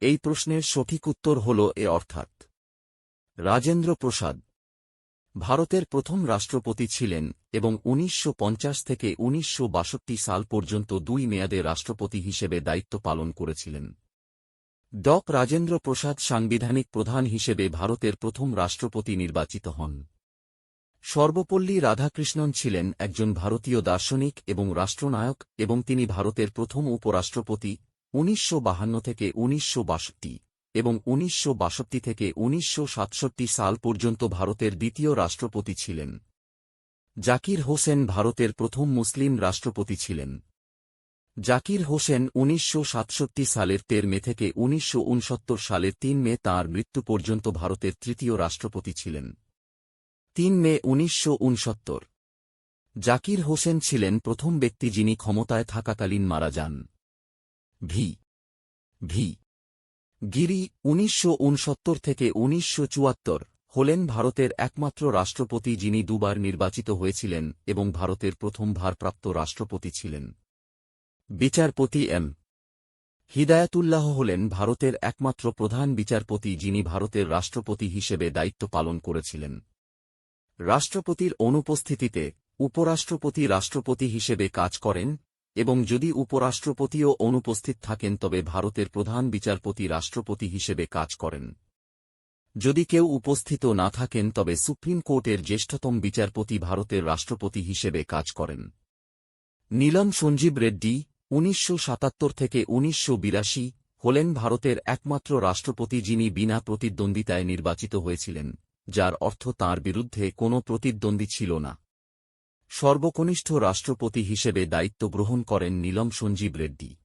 এই প্রশ্নের সঠিক উত্তর হল এ অর্থাৎ রাজেন্দ্র প্রসাদ। ভারতের প্রথম রাষ্ট্রপতি ছিলেন এবং উনিশশো পঞ্চাশ থেকে উনিশশো বাষট্টি সাল পর্যন্ত দুই মেয়াদে রাষ্ট্রপতি হিসেবে দায়িত্ব পালন করেছিলেন। ডক রাজেন্দ্র প্রসাদ সাংবিধানিক প্রধান হিসেবে ভারতের প্রথম রাষ্ট্রপতি নির্বাচিত হন। সর্বপল্লী রাধাকৃষ্ণন ছিলেন একজন ভারতীয় দার্শনিক এবং রাষ্ট্রনায়ক এবং তিনি ভারতের প্রথম উপরাষ্ট্রপতি উনিশশো থেকে উনিশশো বাষট্টি এবং উনিশশো বাষট্টি থেকে উনিশশো সাতষট্টি সাল পর্যন্ত ভারতের দ্বিতীয় রাষ্ট্রপতি ছিলেন। জাকির হোসেন ভারতের প্রথম মুসলিম রাষ্ট্রপতি ছিলেন। জাকির হোসেন উনিশশো সাতষট্টি সালের তের মে থেকে উনিশশো সালের তিন মে তাঁর মৃত্যু পর্যন্ত ভারতের তৃতীয় রাষ্ট্রপতি ছিলেন। তিন মে উনিশশো উনসত্তর জাকির হোসেন ছিলেন প্রথম ব্যক্তি যিনি ক্ষমতায় থাকাকালীন মারা যান। V V. গিরি উনিশশো উনসত্তর থেকে উনিশশো চুয়াত্তর হলেন ভারতের একমাত্র রাষ্ট্রপতি যিনি দুবার নির্বাচিত হয়েছিলেন এবং ভারতের প্রথম ভারপ্রাপ্ত রাষ্ট্রপতি ছিলেন। বিচারপতি এম। হিদায়াতুল্লাহ হলেন ভারতের একমাত্র প্রধান বিচারপতি যিনি ভারতের রাষ্ট্রপতি হিসেবে দায়িত্ব পালন করেছিলেন। রাষ্ট্রপতির অনুপস্থিতিতে উপরাষ্ট্রপতি রাষ্ট্রপতি হিসেবে কাজ করেন এবং যদি উপরাষ্ট্রপতিও অনুপস্থিত থাকেন তবে ভারতের প্রধান বিচারপতি রাষ্ট্রপতি হিসেবে কাজ করেন। যদি কেউ উপস্থিত না থাকেন তবে সুপ্রিম কোর্টের জ্যেষ্ঠতম বিচারপতি ভারতের রাষ্ট্রপতি হিসেবে কাজ করেন। নীলম সঞ্জীব রেড্ডি উনিশশো সাতাত্তর থেকে উনিশশো বিরাশি হলেন ভারতের একমাত্র রাষ্ট্রপতি যিনি বিনা প্রতিদ্বন্দ্বিতায় নির্বাচিত হয়েছিলেন, যার অর্থ তাঁর বিরুদ্ধে কোনো প্রতিদ্বন্দ্বী ছিল না। সর্বকনিষ্ঠ রাষ্ট্রপতি হিসেবে দায়িত্ব গ্রহণ করেন নীলম সঞ্জীব রেড্ডি।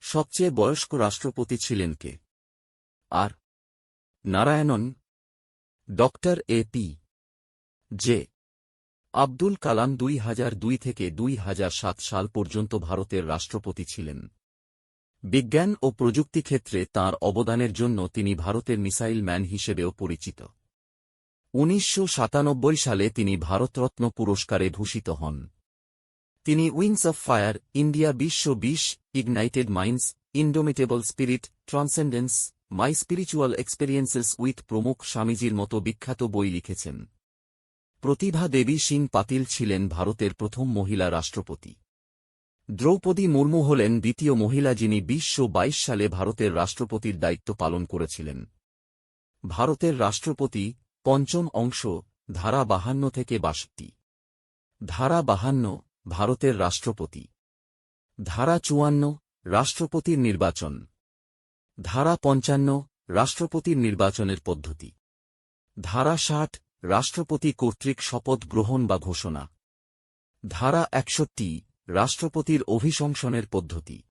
সবচেয়ে বয়স্ক রাষ্ট্রপতি ছিলেন কে? আর? Narayanan, doctor A P, J, Abdul Kalam দুই হাজার দুই থেকে দুই হাজার সাত সাল পর্যন্ত ভারতের রাষ্ট্রপতি ছিলেন। বিজ্ঞান ও প্রযুক্তি ক্ষেত্রে তাঁর অবদানের জন্য তিনি ভারতের মিসাইল ম্যান হিসেবেও পরিচিত। উনিশশো সাতানব্বই সালে তিনি ভারতরত্ন পুরস্কারে ভূষিত হন। তিনি উইংস অফ ফায়ার, ইন্ডিয়া বিশ্ব বিশ, ignited minds, indomitable spirit, transcendence, my spiritual experiences with প্রমুখ স্বামীজির মতো বিখ্যাত বই লিখেছেন। প্রতিভা দেবী সিং পাতিল ছিলেন ভারতের প্রথম মহিলা রাষ্ট্রপতি। দ্রৌপদী মুর্মু হলেন দ্বিতীয় মহিলা যিনি বিশশো সালে ভারতের রাষ্ট্রপতির দায়িত্ব পালন করেছিলেন। ভারতের রাষ্ট্রপতি পঞ্চম অংশ, ধারা বাহান্ন থেকে বাষট্টি। ধারা বাহান্ন, ভারতের রাষ্ট্রপতি। ধারা চুয়ান্ন, রাষ্ট্রপতির নির্বাচন। ধারা পঞ্চান্ন, রাষ্ট্রপতির নির্বাচনের পদ্ধতি। ধারা ষাট, রাষ্ট্রপতি কর্তৃক শপথ গ্রহণ বা ঘোষণা। ধারা একষট্টি, রাষ্ট্রপতির অভিশংসনের পদ্ধতি।